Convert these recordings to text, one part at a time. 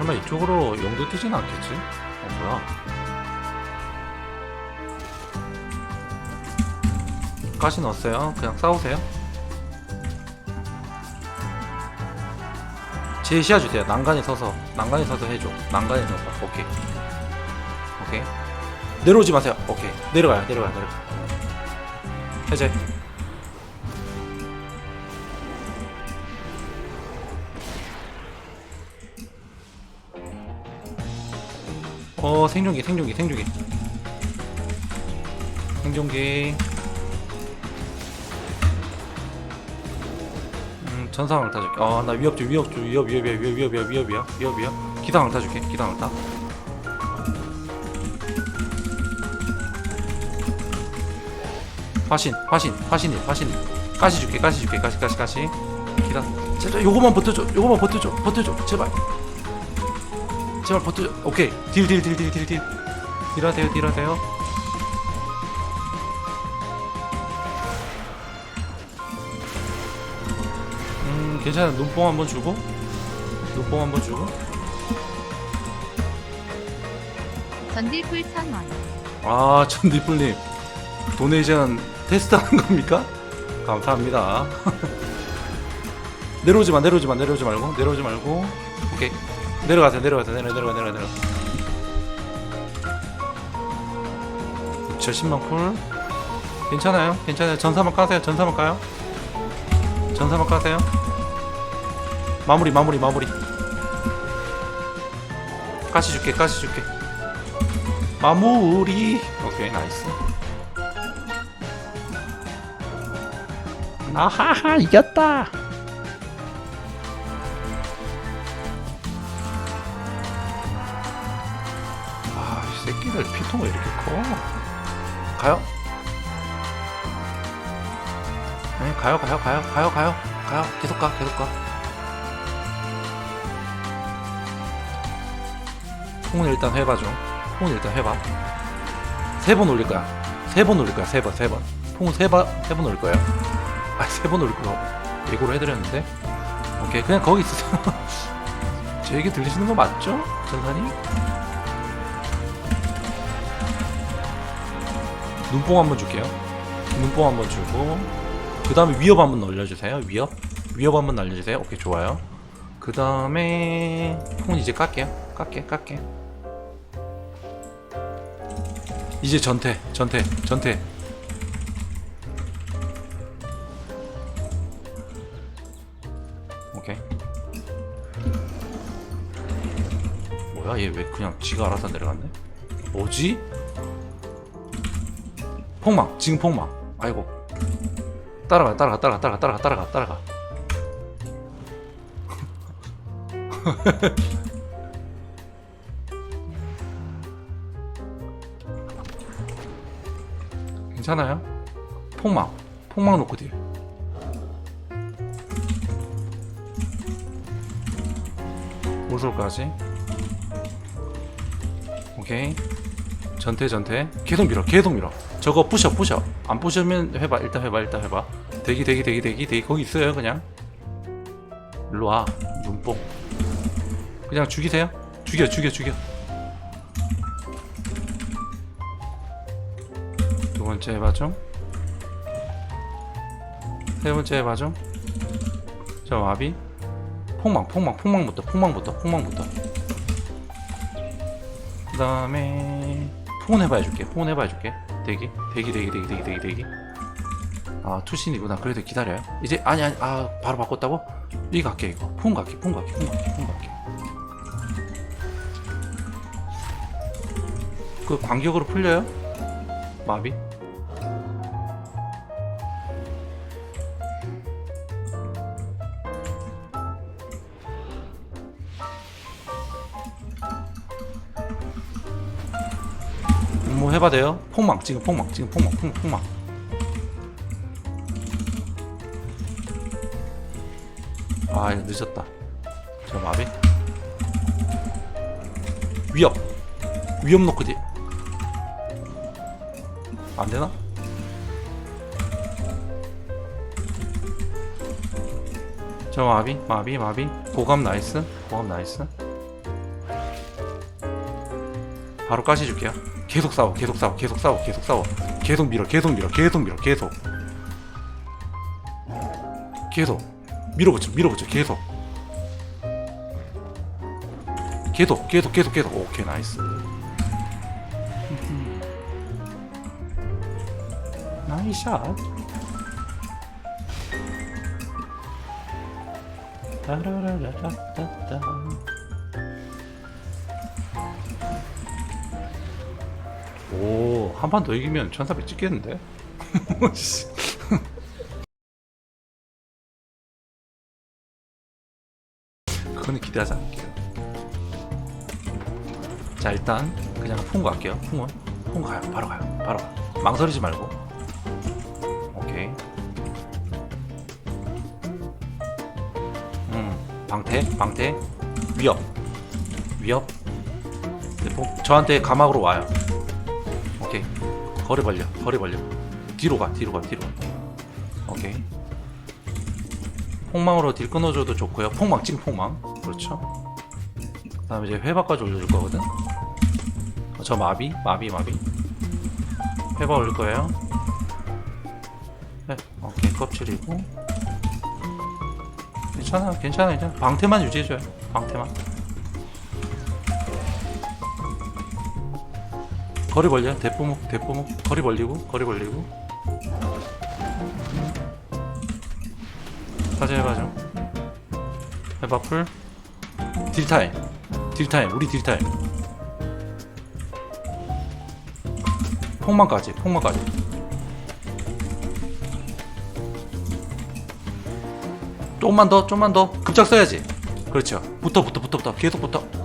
설마 이쪽으로 용도 뛰진 않겠지? 어 뭐야? 가시 넣었어요? 그냥 싸우세요? 제시해 주세요. 난간에 서서. 난간에 서서 해줘. 난간에 서서. 오케이. 오케이. 내려오지 마세요. 오케이. 내려가요. 내려가요. 내려가 해제 어 생존기 생존기 생존기. 생존기. 음 전상을 타줄게. 어나 위협 좀 위협 좀 위협 위협이야 위협 위협이야 위협이야 위협이야 기상을 타줄게 기상을 타. 화신 화신 화신이 화신이. 가시 줄게 가시 줄게 가시 가시 가시. 기상. 제발 요거만 버텨줘 요거만 버텨줘 버텨줘 제발 제발 버텨줘 오케이. 딜 딜 딜 딜 딜딜. 딜하세요 딜하세요. 음 괜찮아. 눈뽕 한번 주고. 눈뽕 한번 주고. 전딜풀 천원. 아 전디플님. 도네이션 테스트하는 겁니까? 감사합니다. 내려오지 마 내려오지 마 내려오지 말고 내려오지 말고 내려가세요 내려가세요 내려 내려가 내려가 내려가. 6천 10만 쿨 괜찮아요 괜찮아요. 전사만 까세요 전사만 까요. 전사만 까세요. 마무리 마무리 마무리. 가시 줄게 가시 줄게. 마무리. 오케이 나이스. 아하하 이겼다 아이 새끼들 피통 왜 이렇게 커. 가요? 네 가요 가요 가요 가요 가요 가요. 계속 가 계속 가. 홍은 일단 해봐줘 홍은 일단 해봐. 세 번 올릴 거야. 세 번 올릴 거야. 세번세번. 홍은 세번세 번 올릴 거예요 아세 번 올릴 거 예고를 해드렸는데. 오케이. 그냥 거기 있으세요 제 얘기 들리시는 거 맞죠? 전사님 눈뽕 한번 줄게요. 눈뽕 한번 주고 그 다음에 위협 한번 올려주세요. 위협? 위협 한번 날려주세요. 오케이 좋아요. 그 다음에 폰 이제 깎게요. 깎게 깎게. 이제 전태 전태 전태. 오케이. 뭐야 얘 왜 그냥 지가 알아서 내려갔네? 뭐지 폭망 지금 폭망. 아이고. 따라가 따라가 따라가 따라가 따라가 따라가 따라가. 괜찮아요? 폭망 폭망 놓고 딜 모솔까지 오케이. 전태 전태. 계속 밀어 계속 밀어 저거 부셔 부셔. 안 부셔면 해봐. 일단 해봐 일단 해봐. 대기 대기 대기 대기 대기. 거기 있어요 그냥. 일로와 눈뽕. 그냥 죽이세요? 죽여 죽여 죽여. 두 번째 해봐죠. 세 번째 해봐죠. 저 마비. 폭망 폭망 폭망부터 폭망부터 폭망부터 그 다음에 폰 해봐 줄게. 폰 해봐 줄게 대기 대기 대기 대기 대기 대기 대기 아 투신이구나 그래도 기다려요 이제 아니 아니 아 바로 바꿨다고? 이 갈게 이거 폰 갈게 폰 갈게 폰 갈게 폰 갈게 그 간격으로 풀려요? 마비? 해봐 돼요? 폭망 지금 폭망 지금 폭망 폭망 폭망. 아 이거 늦었다. 저 마비? 위협. 위협 놓고 뒤. 안되나? 저 마비 마비 마비. 고감 나이스 고감 나이스. 바로 가시 줄게요. 계속 싸워, 계속 싸워, 계속 싸워, 계속 싸워. 계속 밀어, 계속 밀어, 계속 밀어, 계속. 계속. 밀어붙여, 밀어붙여, 계속. 계속, 계속, 계속, 계속. 오케이, 나이스. 나이스 샷. 따라라라라따따. 오, 한 판 더 이기면 1400 찍겠는데? 씨. 그거는 기대하지 않을게요. 자, 일단 그냥 풍고 할게요. 풍은. 풍 가요. 바로 가요. 바로 가. 망설이지 말고. 오케이. 음, 방태, 방태. 위협. 위협. 네, 뭐, 저한테 가막으로 와요. 오케이. 거리 벌려. 거리 벌려. 뒤로 가. 뒤로 가. 뒤로 가. 오케이. 폭망으로 딜 끊어줘도 좋고요. 폭망 찡 폭망. 그렇죠. 그 다음에 이제 회박까지 올려줄 거거든. 어, 저 마비, 마비, 마비. 회박 올릴 거예요. 네, 오케이 껍질이고. 괜찮아, 괜찮아 이제 방태만 유지해줘요. 방태만. 거리 벌려. 대포목 대포목. 거리 벌리고 거리 벌리고. 사제 해봐죠 해바풀. 딜타임. 딜타임. 우리 딜타임. 폭망까지 폭망까지. 조금만 더 조금만 더. 급작 써야지. 그렇죠. 붙어 붙어 붙어 붙어. 계속 붙어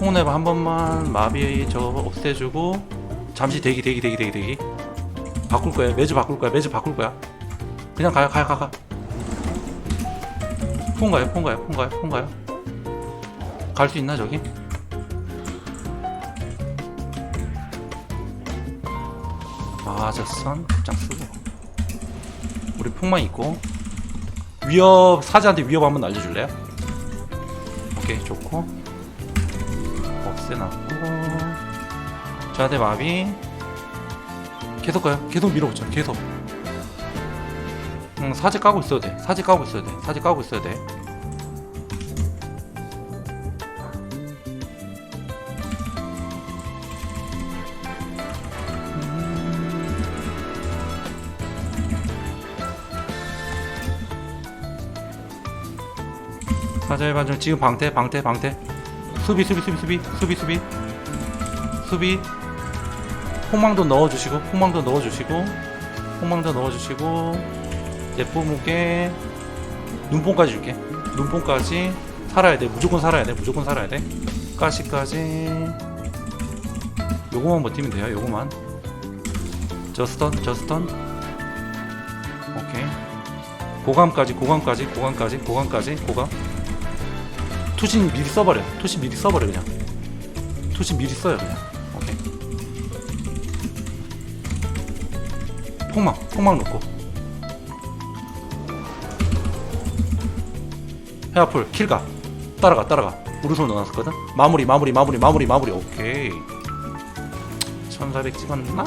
홍nep한 번만 마비 저거 없애주고 잠시 대기 대기 대기 대기 대기. 바꿀 거야. 매주 바꿀 거야. 매주 바꿀 거야. 그냥 가요 가요 가가 폰 가요 폰 가요 폰 가요 폰 가요. 갈 수 있나 저기? 아저선 급장 쓰고 우리 폭만 있고. 위협 사자한테 위협 한번 알려줄래요? 오케이 좋고 없애놨고. 저한테 마비 계속 가요. 계속 밀어붙여 계속. 응 사제 까고 있어도 돼. 사제 까고 있어도 돼. 사제 까고 있어야 돼. 사자의 반전 지금 방태 방태 방태 수비 수비 수비 수비 수비 수비. 수비. 폭망도 넣어주시고 폭망도 넣어주시고 폭망도 넣어주시고. 예쁘무게. 눈뽕까지 줄게. 눈뽕까지 살아야 돼. 무조건 살아야 돼. 무조건 살아야 돼. 가시까지. 요거만 버티면 돼요. 요거만. 저스턴 저스턴. 오케이. 고감까지 고감까지 고감까지 고감까지 고감 투신 미리 써버려. 투신 미리 써버려 그냥. 투신 미리 써요 그냥. 오케이. 폭망 폭망 넣고. 헤아풀 킬가. 따라가 따라가. 우르솔 넣어놨었거든? 마무리 마무리 마무리 마무리 마무리. 오케이. 1400 찍었나?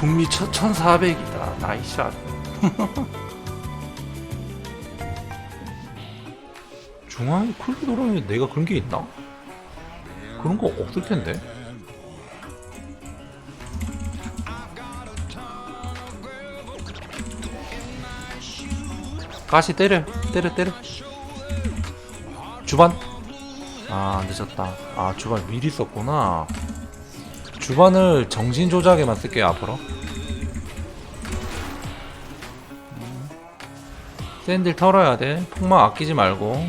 북미 1400이다. 나이샷 중앙에 쿨기 돌아오는 내가 그런 게 있나? 그런 거 없을 텐데. 가시 때려, 때려, 때려. 주반. 아 늦었다. 아 주반 미리 썼구나. 주반을 정신 조작에만 쓸게요 앞으로. 샌들 털어야 돼. 폭망 아끼지 말고.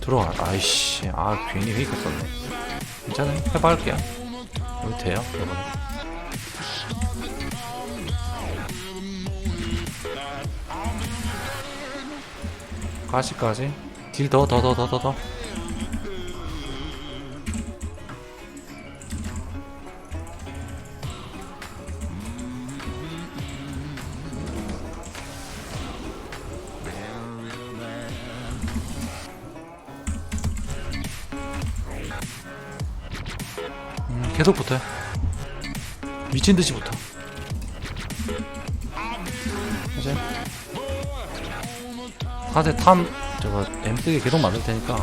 들어와. 아이씨. 아, 괜히 회의가 썼네. 괜찮아요. 해봐할게요. 여기 돼요. 이번에. 가시까지. 딜 더, 더, 더, 더, 더, 더. 계속 붙어요? 미친 듯이 붙어 이제? 사제 탐 저거 M 쓰기 계속 만들 테니까.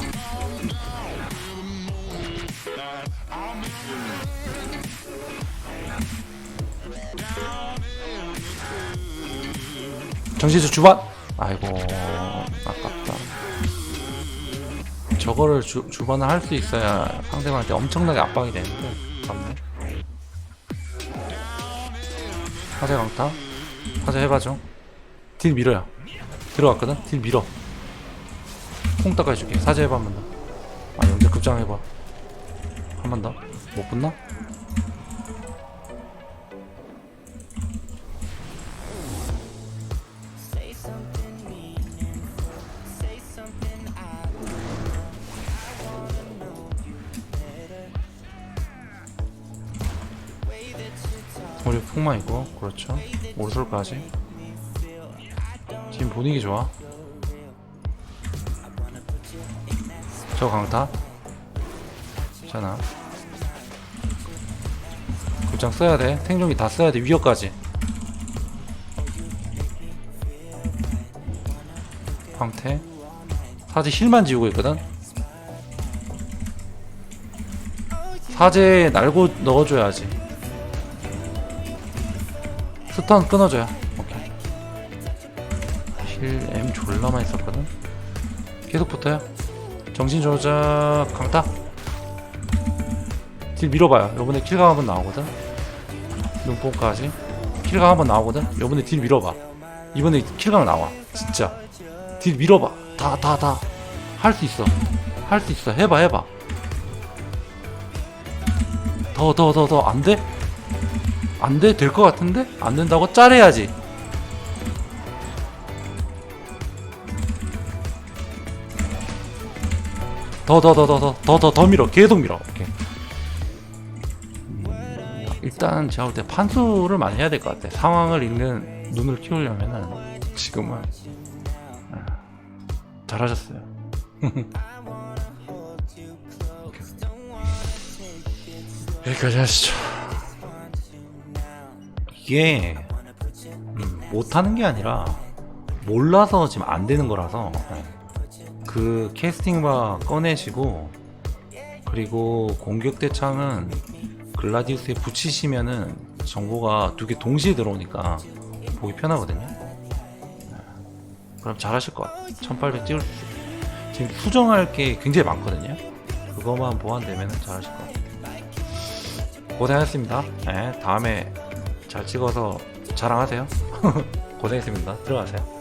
정신수 주반! 아이고 아깝다. 저거를 주, 주반을 할 수 있어야 상대방한테 엄청나게 압박이 되는데 사제 강타? 사제 해봐줘 딜 밀어요. 들어갔거든? 딜 밀어. 콩 닦아줄게. 사제 해봐 한 번 더. 아니 언제 급장 해봐. 한 번 더. 못 붙나? 그렇죠. 오솔까지? 지금 분위기 좋아? 저 강타? 괜찮아. 급장 써야 돼. 생존기 다 써야 돼. 위협까지. 황태? 사제 힐만 지우고 있거든? 사제 날고 넣어줘야지 스턴 끊어줘요. 오케이. 힐 M 졸라만 있었거든. 계속 붙어요. 정신 조작 강타. 딜 밀어봐요. 요번에 킬각 한번 나오거든. 눈뽕까지. 킬각 한번 나오거든. 요번에 딜 밀어봐. 이번에 킬각 나와. 진짜. 딜 밀어봐. 다 다 다. 할 수 있어. 할 수 있어. 해봐 해봐. 더 더 더 더. 안돼? 안 돼? 될 것 같은데? 안 된다고 짜래야지 더 더 더 더 더 더 더 더 밀어 계속 밀어 오케이 음, 일단 제가 볼 때 판수를 많이 해야 될 것 같아 상황을 읽는 눈을 키우려면은 지금은 아, 잘하셨어요. 여기까지 하시죠 이게 음, 못하는 게 아니라 몰라서 지금 안 되는 거라서 네. 그 캐스팅바 꺼내시고 그리고 공격 대창은 글라디우스에 붙이시면은 정보가 두 개 동시에 들어오니까 보기 편하거든요. 네. 그럼 잘하실 것 같아요. 1800 찍을 수 있어요. 지금 수정할 게 굉장히 많거든요. 그거만 보완되면 잘하실 것 같아요. 고생하셨습니다. 네, 다음에 잘 찍어서 자랑하세요. 고생했습니다. 들어가세요.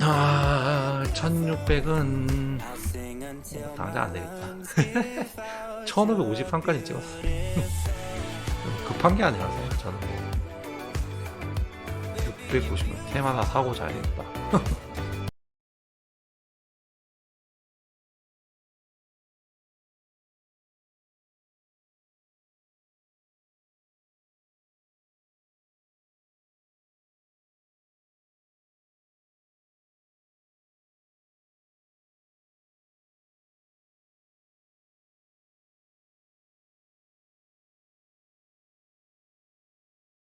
아, 1600은 당장 안 되겠다. 1553까지 찍었어. 급한 게 아니라서요, 저는. 650원. 테마나 사고 자야겠다.